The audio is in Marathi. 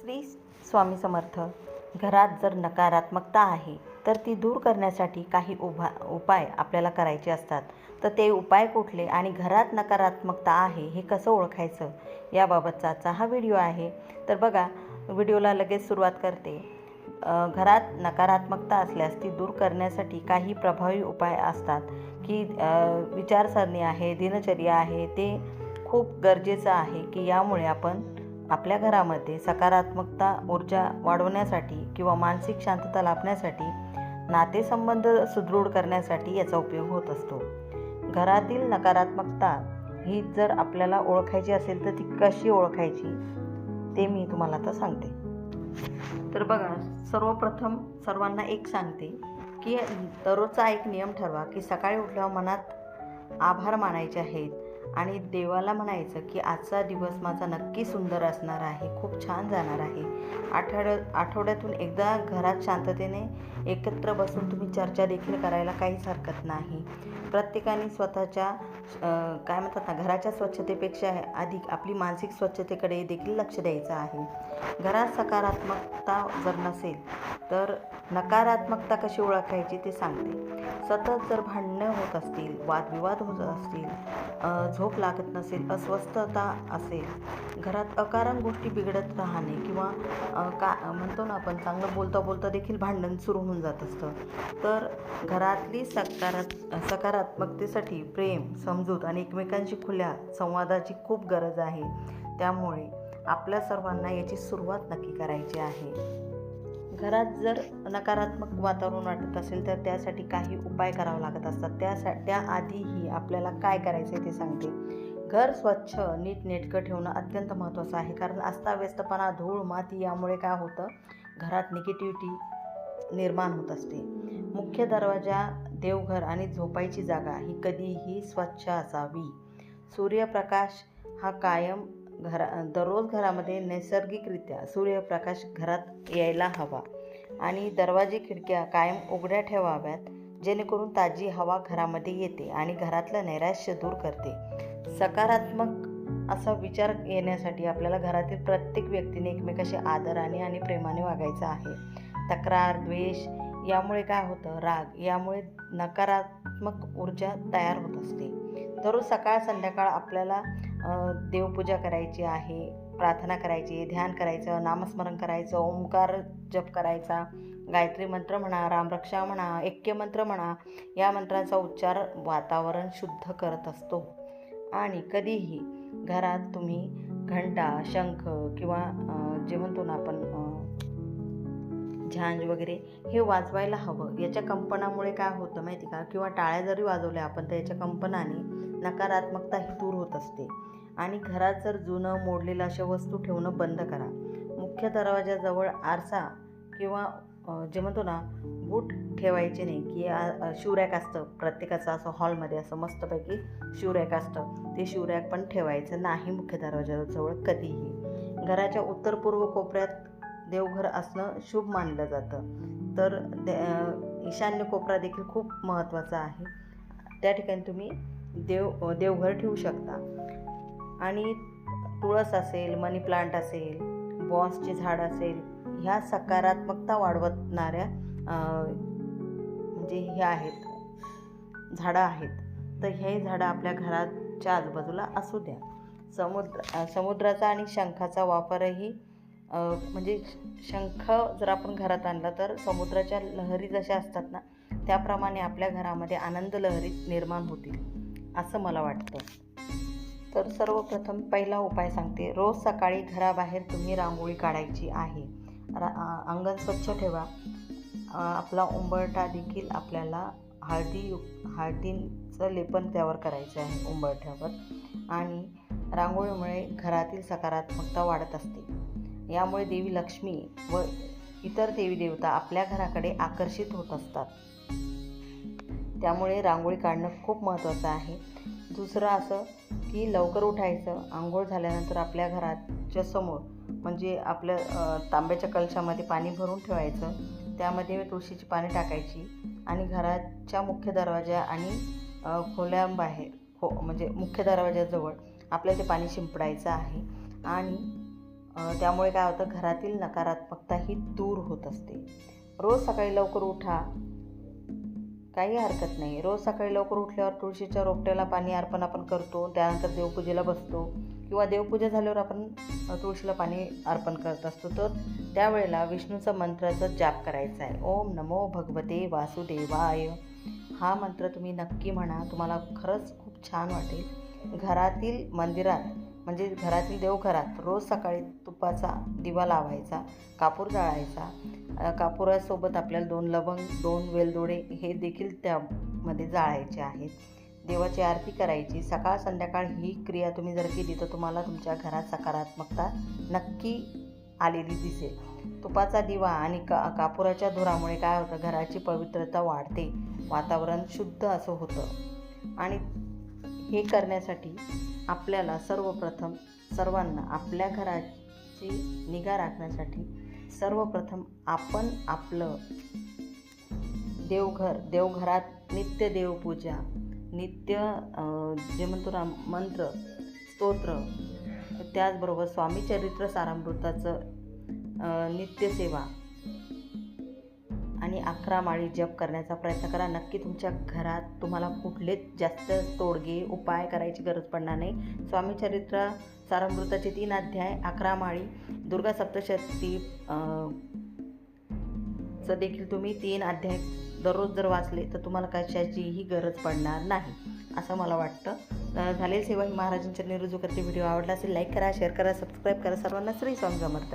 श्री स्वामी समर्थ घरात जर नकारात्मकता आहे तर ती दूर करण्यासाठी काही उभा उपाय आपल्याला करायचे असतात. तर ते उपाय कुठले आणि घरात नकारात्मकता आहे हे कसं ओळखायचं? याबाबतचा आजचा हा व्हिडिओ आहे. तर बघा व्हिडिओला लगेच सुरुवात करते. घरात नकारात्मकता असल्यास ती दूर करण्यासाठी काही प्रभावी उपाय असतात की विचारसरणी आहे दिनचर्या आहे ते खूप गरजेचं आहे की यामुळे आपण आपल्या घरामध्ये सकारात्मकता ऊर्जा वाढवण्यासाठी किंवा मानसिक शांतता लाभण्यासाठी नातेसंबंध सुदृढ करण्यासाठी याचा उपयोग होत असतो. घरातील नकारात्मकता ही जर आपल्याला ओळखायची असेल तर ती कशी ओळखायची ते मी तुम्हाला आता सांगते. तर बघा सर्वप्रथम सर्वांना एक सांगते की दररोजचा एक नियम ठरवा की सकाळी उठल्यावर मनात आभार मानायचे आहेत. आणि देवाला म्हणायचं की आजचा दिवस माझा नक्की सुंदर असणार आहे खूप छान जाणार आहे. आठवड्या आठवड्यातून एकदा घरात शांततेने एकत्र बसून तुम्ही चर्चा देखील करायला काहीच हरकत नाही. प्रत्येकाने स्वतःच्या काय म्हणतात ना घराच्या स्वच्छतेपेक्षा अधिक आपली मानसिक स्वच्छतेकडे देखील लक्ष द्यायचं आहे. घरात सकारात्मकता जर नसेल तर नकारात्मकता कशी ओळखायची ते सांगते. सतत जर भांडणं होत असतील वादविवाद होत असतील झोप लागत नसेल अस्वस्थता असेल घरात अकारण गोष्टी बिघडत राहणे किंवा का म्हणतो ना आपण चांगलं बोलता बोलता देखील भांडण सुरू होऊन जात असतं. तर घरातली सकारात सकारात्मकतेसाठी प्रेम समजूत आणि एकमेकांशी खुल्या संवादाची खूप गरज आहे. त्यामुळे आपल्या सर्वांना याची सुरुवात नक्की करायची आहे. घरात जर नकारात्मक वातावरण वाटत असेल तर त्यासाठी काही उपाय करावे लागत असतात. त्यासा त्याआधीही आपल्याला काय करायचं आहे ते सांगते. घर स्वच्छ नीटनेटकं ठेवणं अत्यंत महत्त्वाचं आहे. कारण अस्ताव्यस्तपणा धूळ माती यामुळे काय होतं? घरात निगेटिव्हिटी निर्माण होत असते. मुख्य दरवाजा देवघर आणि झोपायची जागा ही कधीही स्वच्छ असावी. सूर्यप्रकाश हा कायम घरा दररोज घरामध्ये नैसर्गिकरित्या सूर्यप्रकाश घरात यायला हवा आणि दरवाजे खिडक्या कायम उघड्या ठेवाव्यात जेणेकरून ताजी हवा घरामध्ये येते आणि घरातलं नैराश्य दूर करते. सकारात्मक असा विचार येण्यासाठी आपल्याला घरातील प्रत्येक व्यक्तीने एकमेकाशी आदराने आणि प्रेमाने वागायचं आहे. तक्रार द्वेष यामुळे काय होतं? राग यामुळे नकारात्मक ऊर्जा तयार होत असते. दररोज सकाळ संध्याकाळ आपल्याला देवपूजा करायची आहे प्रार्थना करायची ध्यान करायचं नामस्मरण करायचं ओंकार जप करायचा गायत्री मंत्र म्हणा रामरक्षा म्हणा ऐक्य मंत्र म्हणा या मंत्रांचा उच्चार वातावरण शुद्ध करत असतो. आणि कधीही घरात तुम्ही घंटा शंख किंवा जे म्हणतो ना आपण झांज वगैरे हे वाजवायला हवं. याच्या कंपनामुळे काय होतं माहिती का? किंवा टाळ्या जरी वाजवल्या आपण तर याच्या कंपनाने नकारात्मकता ही दूर होत असते. आणि घरात जर जुनं मोडलेलं अशा वस्तू ठेवणं बंद करा. मुख्य दरवाजाजवळ आरसा किंवा जे म्हणतो ना बूट ठेवायचे नाही की शिवरॅक असतं. प्रत्येकाचं असं हॉलमध्ये असं मस्तपैकी शिवरॅक असतं. ते शिवरॅक पण ठेवायचं नाही मुख्य दरवाजाजवळ कधीही. घराच्या उत्तर पूर्व कोपऱ्यात देवघर असणं शुभ मानलं जातं. तर दे ईशान्य कोपरा देखील खूप महत्त्वाचा आहे. त्या ठिकाणी तुम्ही देव देवघर ठेवू शकता. आणि तुळस असेल मनी प्लांट असेल बॉन्सचे झाड असेल ह्या सकारात्मकता वाढवणाऱ्या म्हणजे हे आहेत झाडं आहेत. तर हे झाडं आपल्या घराच्या आजूबाजूला असू द्या. समुद्र समुद्राचा आणि शंखाचा वापरही म्हणजे शंख जर आपण घरात आणला तर समुद्राच्या लहरी जशा असतात ना त्याप्रमाणे आपल्या घरामध्ये आनंद लहरी निर्माण होतील असं मला वाटतं. तर सर्वप्रथम पहिला उपाय सांगते. रोज सकाळी घराबाहेर तुम्ही रांगोळी काढायची आहे. रा अंगण स्वच्छ ठेवा. आपला उंबरठा देखील आपल्याला हळदी हळदीचं लेपन त्यावर करायचं आहे उंबरठ्यावर. आणि रांगोळीमुळे घरातील सकारात्मकता वाढत असते. यामुळे देवी लक्ष्मी व इतर देवी देवता आपल्या घराकडे आकर्षित होत असतात. त्यामुळे रांगोळी काढणं खूप महत्त्वाचं आहे. दुसरं असं की लवकर उठायचं. आंघोळ झाल्यानंतर आपल्या घराच्या समोर म्हणजे आपल्या तांब्याच्या कलशामध्ये पाणी भरून ठेवायचं. त्यामध्ये तुळशीची पाने टाकायची आणि घराच्या मुख्य दरवाजा आणि खोल्याबाहेर खोल्यांबाहेर खो म्हणजे मुख्य दरवाजाजवळ आपल्याला ते पाणी शिंपडायचं आहे. आणि त्यामुळे काय होतं घरातील नकारात्मकता ही दूर होत असते. रोज सकाळी लवकर उठा. काही हरकत नाही. रोज सकाळी लवकर उठल्यावर तुळशीच्या रोपट्याला पाणी अर्पण आपण करतो. त्यानंतर देवपूजेला बसतो. किंवा देवपूजा झाल्यावर आपण तुळशीला पाणी अर्पण करत असतो. तर त्यावेळेला विष्णूचा मंत्राचा जाप करायचा आहे. ओम नमो भगवते वासुदेवाय. हा मंत्र तुम्ही नक्की म्हणा. तुम्हाला खरंच खूप छान वाटेल. घरातील मंदिरात म्हणजे घरातील देवघरात रोज सकाळी तुपाचा दिवा लावायचा कापूर जाळायचा कापुरासोबत आपल्याला दोन लवंग दोन वेलदोडे हे देखील त्यामध्ये जाळायचे आहेत. देवाची आरती करायची. सकाळ संध्याकाळ ही क्रिया तुम्ही जर केली तर तुम्हाला तुमच्या घरात सकारात्मकता नक्की आलेली दिसेल. तुपाचा दिवा आणि का कापुराच्या धुरामुळे काय होतं? घराची पवित्रता वाढते. वातावरण शुद्ध असं होतं. आणि हे करण्यासाठी आपल्याला सर्वप्रथम सर्वांना आपल्या घराची निगा राखण्यासाठी सर्वप्रथम आपण आपलं देवघर देवघरात नित्य देवपूजा नित्य जे म्हणतो ना मंत्र स्तोत्र त्याचबरोबर स्वामी चरित्र सारामृताचं नित्यसेवा आणि अकरा माळी जप करण्याचा प्रयत्न करा. नक्की तुमच्या घरात तुम्हाला कुठलेच जास्त तोडगे उपाय करायची गरज पडणार नाही. स्वामी चरित्र सारामृताचे तीन अध्याय अकरा माळी दुर्गा सप्तशती चं देखील तुम्ही तीन अध्याय दररोज जर वाचले तर तुम्हाला कशाचीही गरज पडणार नाही असं मला वाटतं. झालेल सेवा ही महाराजांच्या निरुजू करते. व्हिडिओ आवडला असेल लाईक करा शेअर करा सबस्क्राईब करा. सर्वांना श्री स्वामी समर्थ.